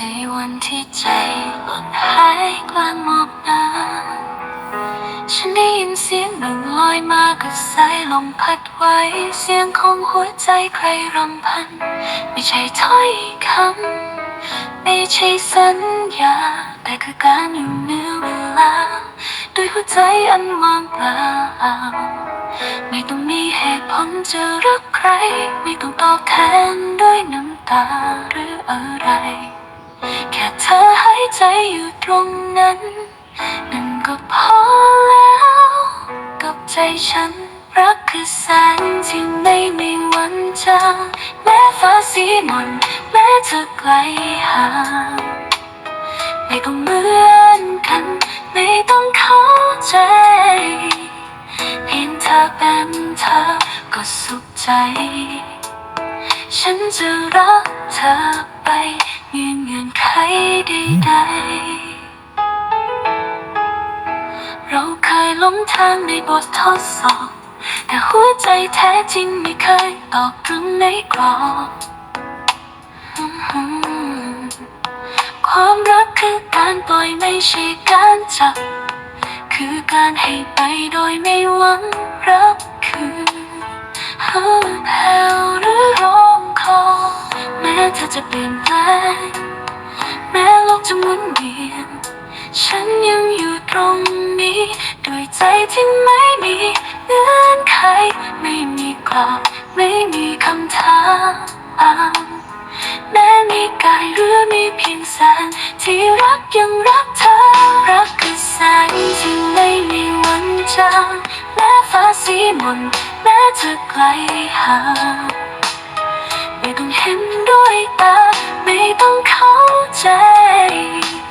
ในวันที่ใจหมดหายกลางหมอกหนาฉันได้ยินเสียงหนึ่งลอยมากระสายลมพัดไว้ เสียงของหัวใจใครรำพัน ไม่ใช่ถ้อยคำไม่ใช่สัญญา แต่คือการอยู่เหนือเวลาด้วยหัวใจอันว่างเปล่าไม่ต้องมีเหตุผลจะรักใคร ไม่ต้องตอบแทนด้วยน้ำตาหรืออะไร แค่เธอหายใจอยู่ตรงนั้น นั่นก็พอแล้ว กับใจฉันรักคือแสงที่ไม่มีวันจางแม้ฟ้าสีมนแม้เธอไกลห่างไม่ต้องเหมือนกัน ไม่ต้องเข้าใจเห็นเธอเป็นเธอก็สุขใจ ฉันจะรักเธอไป ยืนเงื่อนไขใดๆเราเคยหลงทางในบททดสอบ แต่หัวใจแท้จริงไม่เคยตอกตรึงในกรอบความรักคือการปล่อยไม่ใช่การจับ คือการให้ไปโดยไม่หวังรับคืนฮึแผ่วหรือร้องคอแม้ เธอจะเปลี่ยนแปลงแม้โลกจะหมุนเวียน ฉันยังอยู่ตรงนี้ด้วยใจที่ไม่มีเงื่อนไขไม่มีกรอบไม่มีคำถามแม้มีกายหรือมีเพียงแสงที่รักยังรักเธอ รักคือแสงที่ไม่มีวันจางแม้ฟ้าสีมนแม้เธอไกลห่าง ต้องเห็นด้วยตา ไม่ต้องเข้าใจ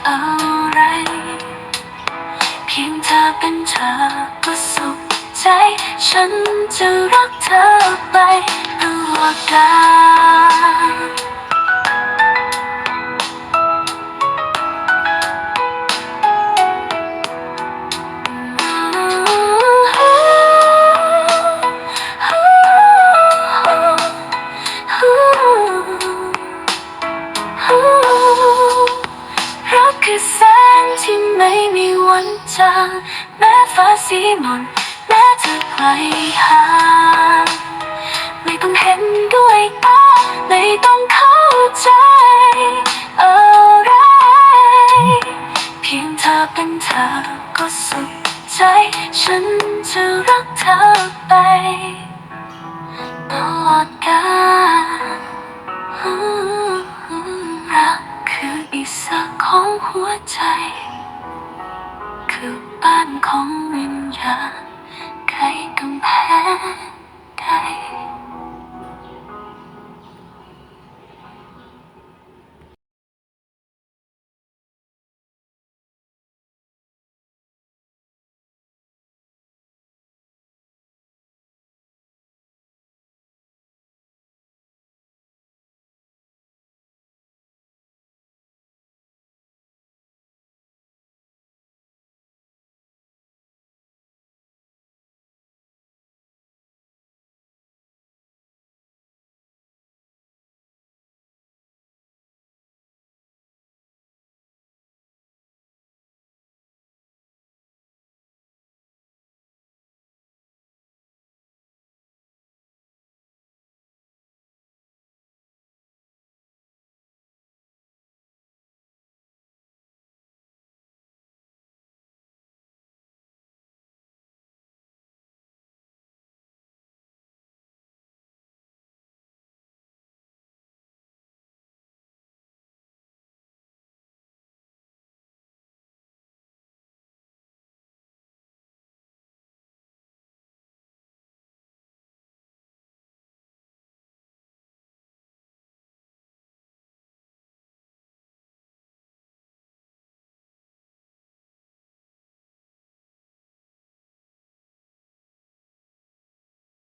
อะไร เพียงเธอเป็นเธอก็สุขใจ ฉันจะรักเธอไปตลอดกาล ไม่มีวันจางแม้ฟ้าสีหมนแม้เธอไกลห่างไม่ต้องเห็นด้วยตาไม่ต้องเข้าใจอะไร เพียงเธอเป็นเธอก็สุขใจ ฉันจะรักเธอไปตลอดกาลรักคืออิสระของหัวใจ บ้านของวิญญาณไขกำแพง